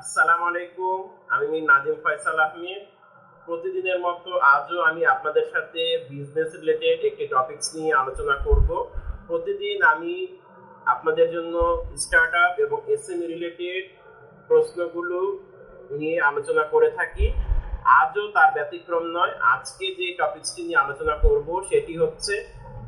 আসসালামু আলাইকুম, আমি নাজিম ফয়সাল আহমেদ। প্রতিদিনের মতো আজও আমি আপনাদের সাথে বিজনেস রিলেটেড একটি টপিকস নিয়ে আলোচনা করব। প্রতিদিন আমি আপনাদের জন্য স্টার্ট আপ এবং এসএমই রিলেটেড প্রশ্নগুলো নিয়ে আলোচনা করে থাকি। আজও তার ব্যতিক্রম নয়, আজকে যে টপিকসটি নিয়ে আলোচনা করব সেটি হচ্ছে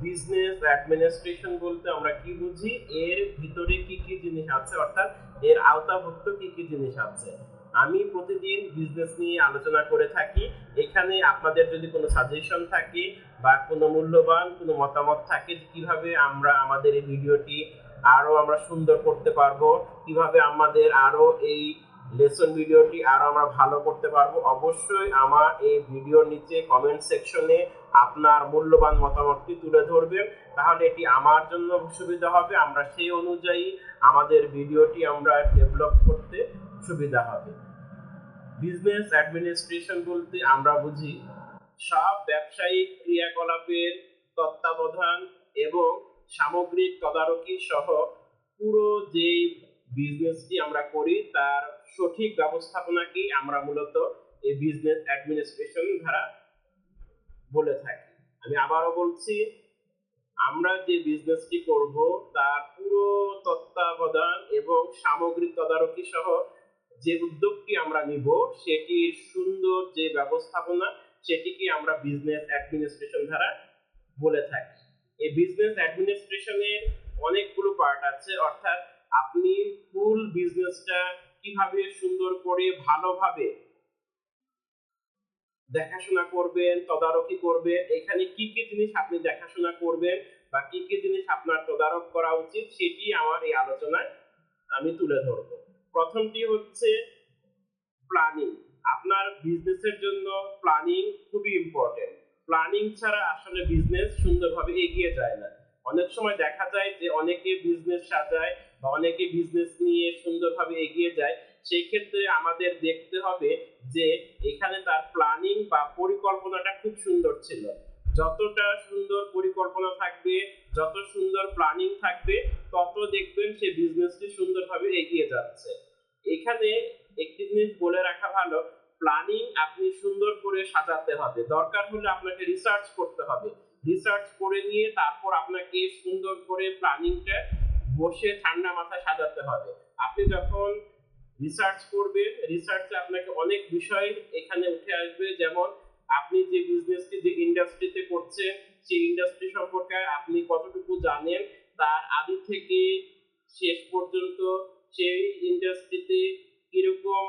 বিজনেস অ্যাডমিনিস্ট্রেশন বলতে আমরা কি বুঝি? এর ভিতরে কি কি জিনিস আছে? অর্থাৎ এর আওতাভুক্ত কি কি জিনিস আছে? আমি প্রতিদিন বিজনেস নিয়ে আলোচনা করে থাকি। এখানে আপনাদের যদি কোনো সাজেশন থাকে বা কোনো মূল্যবান কোনো মতামত থাকে কীভাবে আমরা আমাদের এই ভিডিওটি আরও আমরা সুন্দর করতে পারব, কীভাবে আমাদের আরও এই লেসন ভিডিওটি আরও আমরা ভালো করতে পারব, অবশ্যই আমার এই ভিডিওর নিচে কমেন্ট সেকশনে আপনার মূল্যবান মতামতটি তুলে ধরবেন। তাহলে এটি আমার জন্য সুবিধা হবে। আমরা সেই অনুযায়ী আমাদের ভিডিওটি আমরা ডেভেলপ করতে সুবিধা হবে। বিজনেস অ্যাডমিনিস্ট্রেশন বলতে আমরা বুঝি, সব ব্যবসায়িক ক্রিয়াকলাপের তত্ত্বাবধান এবং সামগ্রিক তদারকি সহ পুরো যে বিজনেসটি আমরা করি, তার সঠিক ব্যবস্থাপনাকেই আমরা মূলত এই বিজনেস অ্যাডমিনিস্ট্রেশন দ্বারা বলে থাকি। আমি আবারও বলছি, আমরা যে বিজনেসটি করব, তার পুরো তত্ত্বাবধান এবং সামগ্রিক তদারকি সহ যে উদ্যোগটি আমরা নিব সেটির সুন্দর যে ব্যবস্থাপনা, সেটিকে আমরা বিজনেস অ্যাডমিনিস্ট্রেশন দ্বারা বলে থাকি। এই বিজনেস অ্যাডমিনিস্ট্রেশনের অনেকগুলো পার্ট আছে, অর্থাৎ আপনি ফুল বিজনেসটা কীভাবে সুন্দর করে, ভালোভাবে দেখাশোনা করবেন, তদারকি করবেন। এখানে কি কি জিনিস আপনি দেখাশোনা করবেন বা কি কি জিনিস আপনার তদারক করা উচিত সেটি আমার এই আলোচনায় আমি তুলে ধরব। প্রথমটি হচ্ছে প্ল্যানিং। আপনার বিজনেসের জন্য প্ল্যানিং খুবই ইম্পর্টেন্ট। প্ল্যানিং ছাড়া আসলে বিজনেস সুন্দরভাবে এগিয়ে যায় না। অনেক সময় দেখা যায় যে অনেকে বিজনেস সাজায় বা অনেকে বিজনেস নিয়ে সুন্দরভাবে এগিয়ে যায়। সেই ক্ষেত্রে আমাদের দেখতে হবে যে এখানে তার প্ল্যানিং বা পরিকল্পনাটা খুব সুন্দর ছিল। যতটা সুন্দর পরিকল্পনা থাকবে, যত সুন্দর প্ল্যানিং থাকবে, তত দেখবেন সে বিজনেসটি সুন্দরভাবে এগিয়ে যাচ্ছে। এখানে একটি জিনিস বলে রাখা ভালো প্ল্যানিং আপনি সুন্দর করে সাজাতে হবে। দরকার হলে আপনাকে রিসার্চ করতে হবে। রিসার্চ করে নিয়ে তারপর আপনাকে সুন্দর করে প্ল্যানিংটা বসে ঠান্ডা মাথায় সাজাতে হবে। আপনি যখন রিসার্চ করবেন রিসার্চে আপনাকে অনেক বিষয় এখানে উঠে আসবে। যেমন আপনি যে বিজনেসটি যে ইন্ডাস্ট্রিতে করছেন, সেই ইন্ডাস্ট্রি সম্পর্কে আপনি কতটুকু জানেন, তার আদি থেকে শেষ পর্যন্ত সেই ইন্ডাস্ট্রিতে কীরকম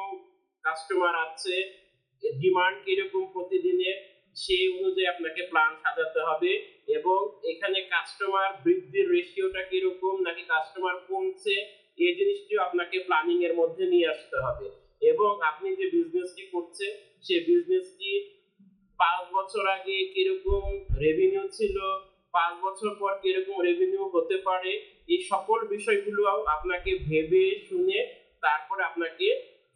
কাস্টমার আছে ডিমান্ড কীরকম প্রতিদিনে, সেই অনুযায়ী আপনাকে প্ল্যান সাজাতে হবে এবং এখানে কাস্টমার বৃদ্ধির রেশিওটা কীরকম, নাকি কাস্টমার কমছে এই জিনিসটিও আপনাকে প্ল্যানিং এর মধ্যে নিয়ে আসতে হবে। এবং আপনি যে বিজনেসটি করছেন সেই বিজনেসটি পাঁচ বছর আগে কীরকম রেভিনিউ ছিল, পাঁচ বছর পর কীরকম রেভিনিউ হতে পারে, এই সকল বিষয়গুলো আপনাকে ভেবে শুনে তারপরে আপনাকে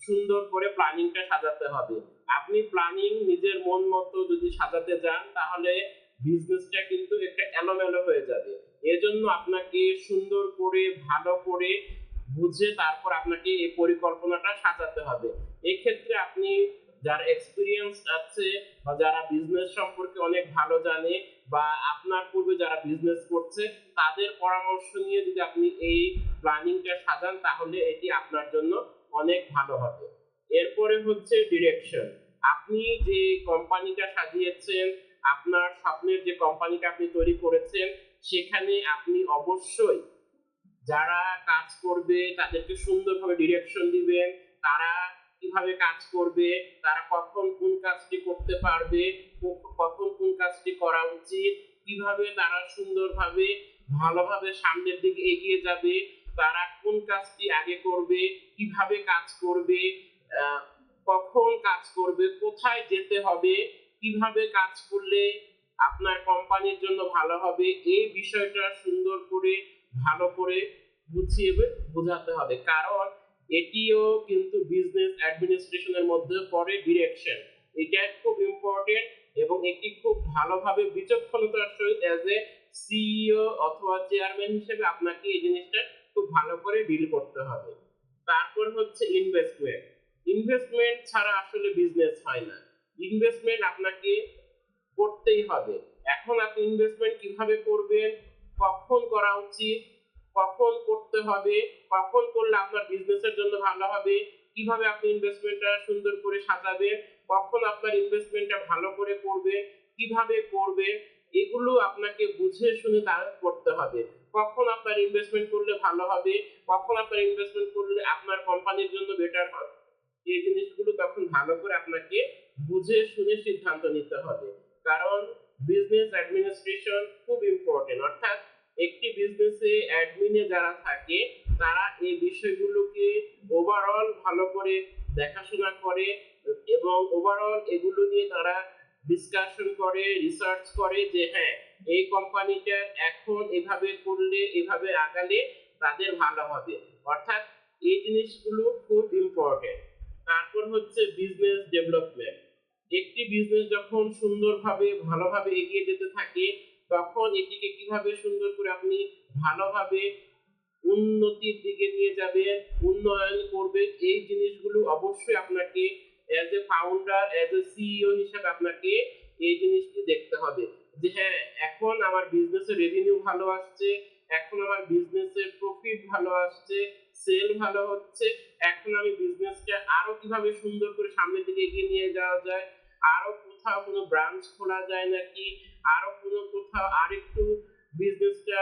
সুন্দর করে প্ল্যানিংটা সাজাতে হবে। আপনি প্ল্যানিং নিজের মন মতো যদি সাজাতে যান, তাহলে বিজনেসটা কিন্তু একটা এলোমেলো হয়ে যাবে। এজন্য আপনাকে সুন্দর করে, ভালো করে বুঝে তারপর আপনাকে এই পরিকল্পনাটা সাজাতে হবে। এক্ষেত্রে আপনি যারা এক্সপিরিয়েন্স আছে বা যারা বিজনেস সম্পর্কে অনেক ভালো জানে বা আপনার পূর্বে যারা বিজনেস করছে, তাদের পরামর্শ নিয়ে যদি আপনি এই প্ল্যানিংটা সাজান, তাহলে এটি আপনার জন্য অনেক ভালো হবে। এরপরে হচ্ছে ডিরেকশন আপনি যে কোম্পানিটা সাজিয়েছেন, আপনার স্বপ্নের যে কোম্পানিটা আপনি তৈরি করেছেন, সেখানে আপনি অবশ্যই যারা কাজ করবে, তাদেরকে সুন্দরভাবে ডিরেকশন দিবেন। তারা কীভাবে কাজ করবে, তারা কখন কোন কাজটি করতে পারবে, কখন কোন কাজটি করা উচিত, কীভাবে তারা সুন্দরভাবে, ভালোভাবে সামনের দিকে এগিয়ে যাবে, তারা কোন কাজটি আগে করবে, কীভাবে কাজ করবে কখন কাজ করবে, কোথায় যেতে হবে, কীভাবে কাজ করলে আপনার কোম্পানির জন্য ভালো হবে, এই বিষয়টা সুন্দর করে ভালো করে বুঝিয়ে বোঝাতে হবে। কারণ এটিও কিন্তু বিজনেস অ্যাডমিনিস্ট্রেশনের মধ্যে পড়ে ডিরেকশন এটা খুব ইম্পর্টেন্ট এবং এটি খুব ভালোভাবে বিচক্ষণতার সহিত অ্যাজ এ সিইও অথবা চেয়ারম্যান হিসেবে আপনাকে এই জিনিসটা খুব ভালো করে ডিল করতে হবে। তারপর হচ্ছে ইনভেস্টমেন্ট ইনভেস্টমেন্ট ছাড়া আসলে বিজনেস হয় না। ইনভেস্টমেন্ট আপনাকে করতেই হবে। এখন আপনি ইনভেস্টমেন্ট কীভাবে করবেন? কখন করা উচিত? কখন করতে হবে? কখন করলে আপনার বিজনেসের জন্য ভালো হবে? কীভাবে আপনি ইনভেস্টমেন্টটা সুন্দর করে সাজাবে কখন আপনার ইনভেস্টমেন্টটা ভালো করে করবে? কীভাবে করবে? এগুলো আপনাকে বুঝে শুনে তার করতে হবে। কখন আপনার ইনভেস্টমেন্ট করলে ভালো হবে? কখন আপনার ইনভেস্টমেন্ট করলে আপনার কোম্পানির জন্য বেটার হবে? এই জিনিসগুলো তখন ভালো করে আপনাকে বুঝে শুনে সিদ্ধান্ত নিতে হবে। কারণ বিজনেস অ্যাডমিনিস্ট্রেশন খুব ইম্পর্টেন্ট অর্থাৎ একটি বিজনেসে অ্যাডমিনে যারা থাকে, তারা এই বিষয়গুলোকে ওভারঅল ভালো করে দেখাশোনা করে এবং ওভারঅল এগুলো নিয়ে তারা ডিসকাশন করে রিসার্চ করে যে হ্যাঁ এই কোম্পানিটা এখন এভাবে করলে, এভাবে আগালে তাদের ভালো হবে। অর্থাৎ এই জিনিসগুলো খুব ইম্পর্টেন্ট তারপর হচ্ছে বিজনেস ডেভেলপমেন্ট একটি বিজনেস যখন সুন্দরভাবে, ভালোভাবে এগিয়ে যেতে থাকে তখন এটিকে কীভাবে সুন্দর করে আপনি ভালোভাবে উন্নতির দিকে নিয়ে যাবেন, উন্নয়ন করবে এই জিনিসগুলো অবশ্যই আপনাকে as a founder as a CEO হিসেবে আপনাকে এই জিনিসটি দেখতে হবে। যে হ্যাঁ এখন আমার বিজনেসের রেভিনিউ ভালো আসছে, এখন আমার বিজনেসের প্রফিট ভালো আসছে সেল ভালো হচ্ছে, এখন আমি বিজনেসটা আরও কীভাবে সুন্দর করে সামনের দিকে এগিয়ে নিয়ে যাওয়া যায় আরও কোথাও কোনো ব্রাঞ্চ খোলা যায় নাকি? আরও কোনো কোথাও আরেকটু বিজনেসটা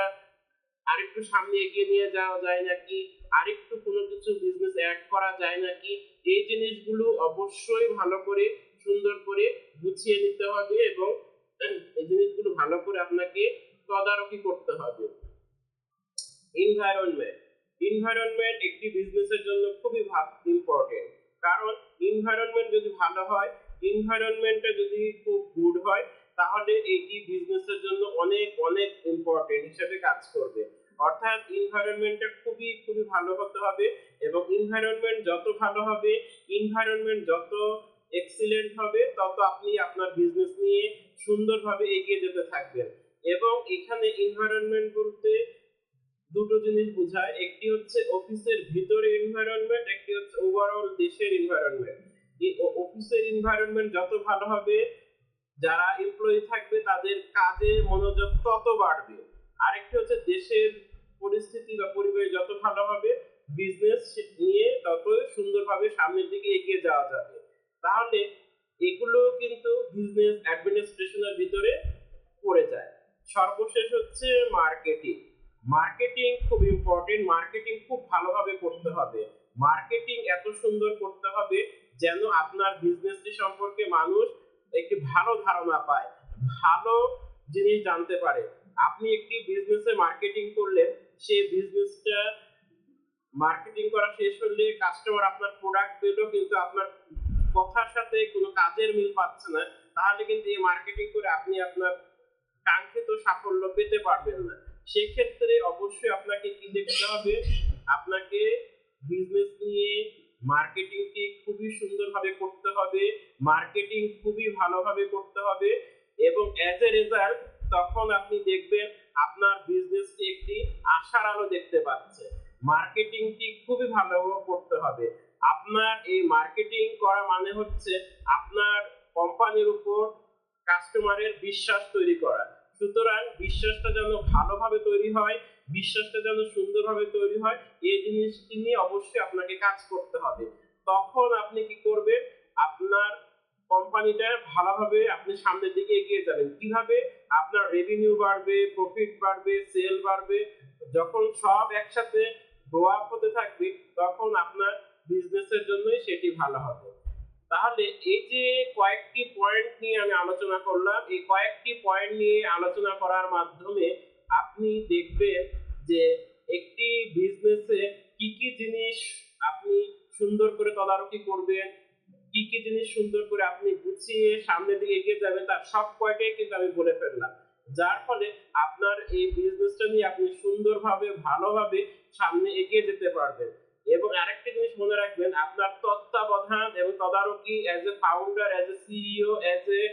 আরেকটু সামনে এগিয়ে নিয়ে যাওয়া যায় নাকি? আরেকটু কোনো কিছু বিজনেস অ্যাড করা যায় নাকি? এই জিনিসগুলো অবশ্যই ভালো করে, সুন্দর করে গুছিয়ে নিতে হবে এবং এই জিনিসগুলো ভালো করে আপনাকে তদারকি করতে হবে। এনভায়রনমেন্ট এনভায়রনমেন্ট একটি বিজনেসের জন্য খুবই ইম্পর্টেন্ট কারণ এনভায়রনমেন্ট যদি ভালো হয় এনভায়রনমেন্টটা যদি খুব গুড হয়, তাহলে এটি বিজনেসের জন্য অনেক অনেক ইম্পর্টেন্ট হিসেবে কাজ করবে। অর্থাৎ এনভায়রনমেন্টটা খুবই খুবই ভালো হতে হবে এবং এনভায়রনমেন্ট যত ভালো হবে এনভায়রনমেন্ট যত এক্সিলেন্ট হবে, তত আপনি আপনার বিজনেস নিয়ে সুন্দরভাবে এগিয়ে যেতে থাকবেন। এবং এখানে এনভায়রনমেন্ট বলতে দুটো জিনিস বোঝায়। একটি হচ্ছে অফিসের ভিতরে এনভায়রনমেন্ট একটি হচ্ছে ওভারঅল দেশের এনভায়রনমেন্ট অফিসের এনভায়রনমেন্ট যত ভালো হবে, যারা এমপ্লয়ি থাকবে, তাদের কাজে মনোযোগ তত বাড়বে। আরেকটি হচ্ছে দেশের পরিস্থিতি বা পরিবেশ যত ভালো হবে বিজনেস নিয়ে তত সুন্দরভাবে সামনের দিকে এগিয়ে যাওয়া যাবে। তাহলে এগুলো কিন্তু বিজনেস অ্যাডমিনিস্ট্রেশনের ভিতরে পড়ে যায়। সর্বশেষ হচ্ছে মার্কেটিং মার্কেটিং খুব ইম্পর্টেন্ট মার্কেটিং খুব ভালোভাবে করতে হবে। মার্কেটিং এত সুন্দর করতে হবে যেন আপনার বিজনেসটি সম্পর্কে মানুষ একটি ভালো ধারণা পায়, ভালো জিনিস জানতে পারে। আপনি একটি বিজনেসে মার্কেটিং করলে সেই বিজনেসটা মার্কেটিং করা শেষ হলে কাস্টমার আপনার প্রোডাক্ট পেল, কিন্তু আপনার কথার সাথে কোনো কাজের মিল পাচ্ছে না। তাহলে কিন্তু এই মার্কেটিং করে আপনি আপনার কাঙ্ক্ষিত সাফল্য পেতে পারবেন না। সেক্ষেত্রে অবশ্যই আপনাকে কি দেখতে হবে? আপনাকে বিজনেস নিয়ে মার্কেটিংকে খুবই সুন্দরভাবে করতে হবে মার্কেটিং খুবই ভালোভাবে করতে হবে এবং অ্যাজ এ রেজাল্ট তখন আপনি দেখবেন আপনার বিজনেসটি একটি আশার আলো দেখতে পাচ্ছে। মার্কেটিংটি খুবই ভালো করতে হবে। আপনার এই মার্কেটিং করা মানে হচ্ছে আপনার কোম্পানির উপর কাস্টমারের বিশ্বাস তৈরি করা। সুতরাং বিশ্বাসটা যেন ভালোভাবে তৈরি হয় বিশ্বাসটা যেন সুন্দরভাবে তৈরি হয় এই জিনিসটি নিয়ে অবশ্যই আপনাকে কাজ করতে হবে। তখন আপনি কি করবেন? আপনার কোম্পানিটা ভালোভাবে আপনি সামনের দিকে এগিয়ে যাবেন। কীভাবে? আপনার রেভিনিউ বাড়বে প্রফিট বাড়বে সেল বাড়বে। যখন সব একসাথে গ্রো আপ হতে থাকবে, তখন আপনার বিজনেসের জন্যই সেটি ভালো হবে। তাহলে এই যে কয়েকটি পয়েন্ট নিয়ে আমি আলোচনা করলাম, এই কয়েকটি পয়েন্ট নিয়ে আলোচনা করার মাধ্যমে আপনি দেখবেন যে একটি বিজনেসে কি কি জিনিস আপনি সুন্দর করে তদারকি করবেন, কি কি জিনিস সুন্দর করে আপনি গুছিয়ে সামনের দিকে এগিয়ে যাবেন, তার সব কয়টাই কিন্তু আমি বলে ফেললাম। যার ফলে আপনার এই বিজনেসটা নিয়ে আপনি সুন্দরভাবে, ভালোভাবে সামনে এগিয়ে যেতে পারবেন। এবং আরেকটা জিনিস মনে রাখবেন, আপনার তত্ত্বাবধান এবং তদারকি as a founder as a CEO as a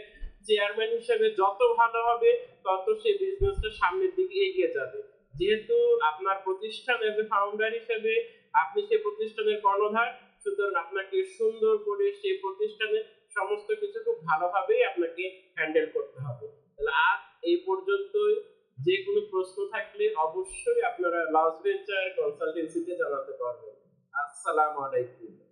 chairman হিসেবে যত ভালো হবে, তত সেই বিজনেসটা সামনের দিকে এগিয়ে যাবে। যেহেতু আপনার প্রতিষ্ঠান অ্যাজ এ ফাউন্ডার হিসেবে আপনি সেই প্রতিষ্ঠানের কর্ণধার, সুতরাং আপনাকে সুন্দর করে সেই প্রতিষ্ঠানে সমস্ত কিছু খুব ভালোভাবেই আপনাকে হ্যান্ডেল করতে হবে। তাহলে আজ এই পর্যন্তই। যে কোনো প্রশ্ন থাকলে অবশ্যই আপনারা লস ভেঞ্চার কনসালটেন্সিতে জানাতে পারবেন। আসসালামু আলাইকুম।